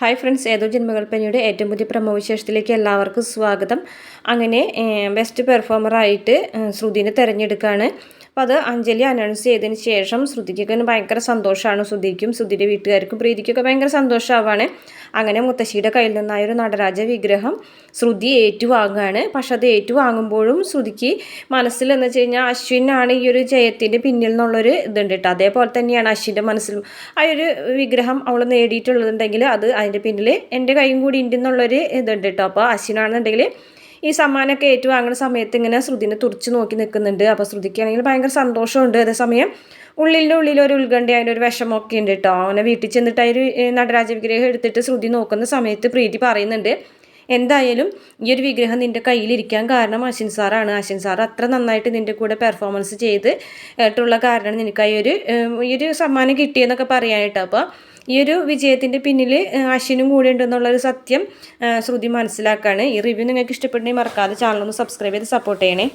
Hi friends ഏതോ ജന്മകൽപ്പനയുടെ ഏറ്റവും പുതിയ പ്രമോവിശേഷത്തിലേക്ക് എല്ലാവർക്കും സ്വാഗതം. അങ്ങനെ ബെസ്റ്റ് പെർഫോമറായിട്ട് ശ്രുതിനെ തിരഞ്ഞെടുക്കുകയാണ് അപ്പോൾ അത് അഞ്ജലി അനൗൺസ് ചെയ്തതിന് ശേഷം ശ്രുതിക്കൊക്കെ ഭയങ്കര സന്തോഷമാണ് ശ്രുതിക്കും ശ്രുതിയുടെ വീട്ടുകാർക്കും പ്രീതിക്കൊക്കെ ഭയങ്കര സന്തോഷമാവാണ് അങ്ങനെ മുത്തശ്ശിയുടെ കയ്യിൽ നിന്നായ ഒരു നടരാജ വിഗ്രഹം ശ്രുതി ഏറ്റുവാങ്ങുകയാണ് പക്ഷെ അത് ഏറ്റുവാങ്ങുമ്പോഴും ശ്രുതിക്ക് മനസ്സിൽ എന്ന് വെച്ച് കഴിഞ്ഞാൽ അശ്വിനാണ് ഈ ഒരു ജയത്തിന്റെ പിന്നിൽ നിന്നുള്ളൊരു ഇതുണ്ട് കേട്ടോ. അതേപോലെ തന്നെയാണ് അശ്വിന്റെ മനസ്സിലും ആ ഒരു വിഗ്രഹം അവൾ നേടിയിട്ടുള്ളതുണ്ടെങ്കിൽ അത് അതിന്റെ പിന്നിൽ എന്റെ കൈയും കൂടി ഉണ്ടെന്നുള്ളൊരു ഇതുണ്ട് കേട്ടോ. അപ്പോൾ അശ്വിനാണെന്നുണ്ടെങ്കിൽ ഈ സമ്മാനമൊക്കെ ഏറ്റുവാങ്ങുന്ന സമയത്ത് ഇങ്ങനെ ശ്രുതിനെ തുറച്ച് നോക്കി നിൽക്കുന്നുണ്ട്. അപ്പോൾ ശ്രുതിക്കാണെങ്കിൽ ഭയങ്കര സന്തോഷമുണ്ട്. അതേസമയം ഉള്ളിന്റെ ഉള്ളിൽ ഒരു ഉത്കണ്ഠ അതിന്റെ ഒരു വിഷമമൊക്കെ ഉണ്ട് കേട്ടോ. അവനെ വീട്ടിൽ ചെന്നിട്ട് അതിൽ നടരാജ വിഗ്രഹം എടുത്തിട്ട് ശ്രുതി നോക്കുന്ന സമയത്ത് പ്രീതി പറയുന്നുണ്ട്. എന്തായാലും ഈ ഒരു വിഗ്രഹം നിന്റെ കയ്യിലിരിക്കാൻ കാരണം അശ്വിൻ സാറാണ്. അശ്വിൻ സാർ അത്ര നന്നായിട്ട് നിന്റെ കൂടെ പെർഫോമൻസ് ചെയ്ത് ആയിട്ടുള്ള കാരണം നിനക്ക് ഈ ഒരു ഈ ഒരു സമ്മാനം കിട്ടിയെന്നൊക്കെ പറയാനായിട്ട് അപ്പോൾ ഈ ഒരു വിജയത്തിന്റെ പിന്നിൽ അശ്വിനും കൂടെ ഉണ്ടെന്നുള്ളൊരു സത്യം ശ്രുതി മനസ്സിലാക്കുകയാണ് ഈ റിവ്യൂ നിങ്ങൾക്ക് ഇഷ്ടപ്പെട്ടെങ്കിൽ മറക്കാതെ ചാനലൊന്ന് സബ്സ്ക്രൈബ് ചെയ്ത് സപ്പോർട്ട് ചെയ്യണേ.